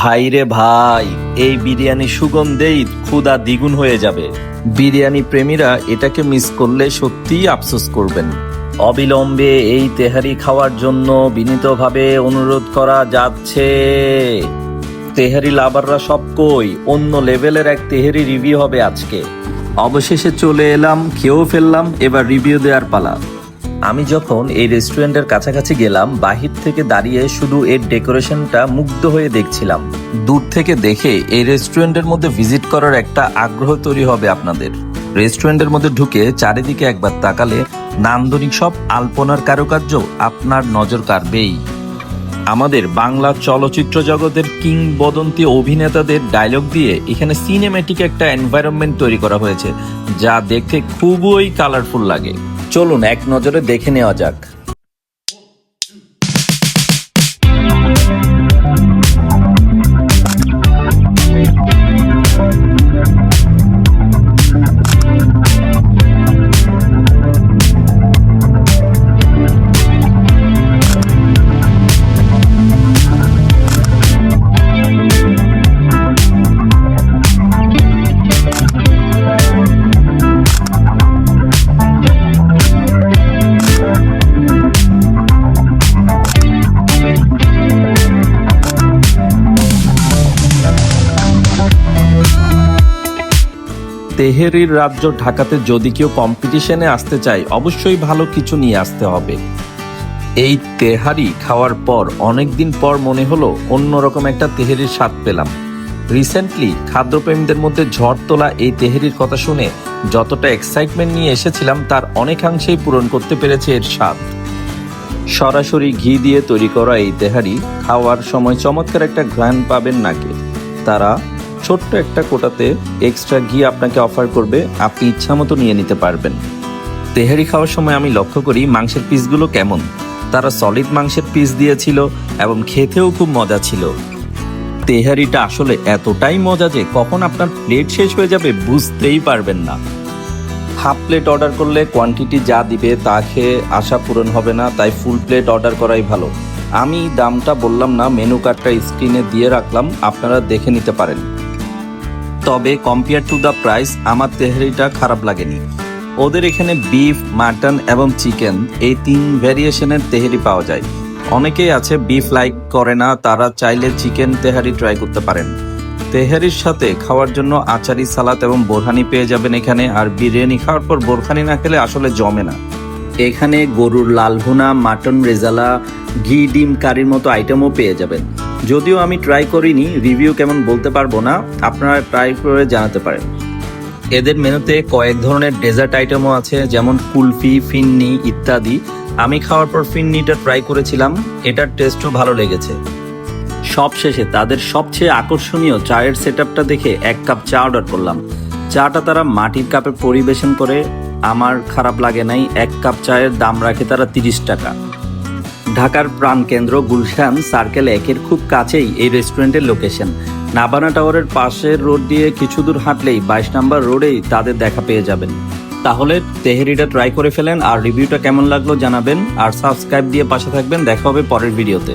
ভাই রে ভাই, এই বিরিয়ানি সুগন্ধেই ক্ষুদা দ্বিগুণ হয়ে যাবে। বিরিয়ানি প্রেমীরা এটাকে মিস করলে সত্যিই আফসোস করবেন। অবিলম্বে এই তেহারি খাওয়ার জন্য বিনীতভাবে অনুরোধ করা যাচ্ছে। তেহারি লাভাররা সব কই? অন্য লেভেলের এক তেহারি রিভিউ হবে আজকে। অবশেষে চলে এলাম, খেয়েও ফেললাম, এবার রিভিউ দেওয়ার পালা। আমি যখন এই রেস্টুরেন্টের কাছাকাছি গেলাম, বাহির থেকে দাঁড়িয়ে শুধু এর ডেকোরেশনটা মুগ্ধ হয়ে দেখছিলাম। দূর থেকে দেখে এই রেস্টুরেন্টের মধ্যে ভিজিট করার একটা আগ্রহ তৈরি হবে আপনাদের। রেস্টুরেন্টের মধ্যে ঢুকে চারিদিকে একবার তাকালে নান্দনিক সব আলপনার কারুকার্য আপনার নজর কাড়বেই। আমাদের বাংলা চলচ্চিত্র জগতের কিংবদন্তি অভিনেতাদের ডায়লগ দিয়ে এখানে সিনেমেটিক একটা এনভায়রনমেন্ট তৈরি করা হয়েছে, যা দেখতে খুবই কালারফুল লাগে। চলুন এক নজরে দেখে নেওয়া যাক। তেহেরির রাজ্য ঢাকাতে যদি কেউ কম্পিটিশনে আসতে চায়, অবশ্যই ভালো কিছু নিয়ে আসতে হবে। এই তেহারি খাওয়ার পর অনেক দিন পর মনে হলো অন্যরকম একটা তেহেরির স্বাদ পেলাম। রিসেন্টলি খাদ্যপ্রেমীদের মধ্যে ঝড় তোলা এই তেহেরির কথা শুনে যতটা এক্সাইটমেন্ট নিয়ে এসেছিলাম, তার অনেকাংশেই পূরণ করতে পেরেছে এর স্বাদ। সরাসরি ঘি দিয়ে তৈরি করা এই তেহারি খাওয়ার সময় চমৎকার একটা ঘ্রাণ পাবেন নাকে। তারা ছোট্ট একটা কোটাতে এক্সট্রা ঘি আপনাকে অফার করবে, আপনি ইচ্ছা মতো নিয়ে নিতে পারবেন। তেহারি খাওয়ার সময় আমি লক্ষ্য করি মাংসের পিসগুলো কেমন। তারা সলিড মাংসের পিস দিয়েছিল এবং খেতেও খুব মজা ছিল। তেহারিটা আসলে এতটাই মজা যে কখন আপনার প্লেট শেষ হয়ে যাবে বুঝতেই পারবেন না। হাফ প্লেট অর্ডার করলে কোয়ান্টিটি যা দিবে তা খেয়ে আশা পূরণ হবে না, তাই ফুল প্লেট অর্ডার করাই ভালো। আমি দামটা বললাম না মেনু কার্ডটা স্ক্রিনে দিয়ে রাখলাম, আপনারা দেখে নিতে পারেন। তবে কম্পেয়ার টু দ্য প্রাইস আমার তেহারিটা খারাপ লাগেনি। ওদের এখানে বিফ মাটন এবং চিকেন এই তিন ভ্যারিয়েশনের তেহারি পাওয়া যায়। অনেকেই আছে বিফ লাইক করে না, তারা চাইলে চিকেন তেহারি ট্রাই করতে পারেন। তেহারির সাথে খাওয়ার জন্য আচারি, সালাদ এবং বোরহানি পেয়ে যাবেন এখানে, আর বিরিয়ানি খাওয়ার পর বোরহানি না খেলে আসলে জমে না। এখানে গরুর লাল ভুনা, মাটন রেজালা, ঘি, ডিম, কারির মতো আইটেমও পেয়ে যাবেন। যদিও আমি ট্রাই করিনি রিভিউ কেমন বলতে পারব না, আপনারা ট্রাই করে জানাতে পারেন। এদের মেনুতে কয়েক ধরনের ডেজার্ট আইটেমও আছে, যেমন কুলফি, ফিন্নি ইত্যাদি। আমি খাওয়ার পর ফিন্নিটা ট্রাই করেছিলাম, এটার টেস্টও ভালো লেগেছে। সবশেষে তাদের সবচেয়ে আকর্ষণীয় চায়ের সেটআপটা দেখে এক কাপ চা অর্ডার করলাম। চাটা তারা মাটির কাপে পরিবেশন করে আমার খারাপ লাগে নাই, এক কাপ চায়ের দাম রাখে তারা তিরিশ টাকা। ঢাকার প্রাণকেন্দ্র গুলশান সার্কেল একের খুব কাছেই এই রেস্টুরেন্টের লোকেশন নাবানা টাওয়ারের পাশের রোড দিয়ে কিছু দূর হাঁটলেই বাইশ নাম্বার রোডেই তাদের দেখা পেয়ে যাবেন। তাহলে তেহেরিটা ট্রাই করে ফেলেন আর রিভিউটা কেমন লাগল জানাবেন আর সাবস্ক্রাইব দিয়ে পাশে থাকবেন। দেখা হবে পরের ভিডিওতে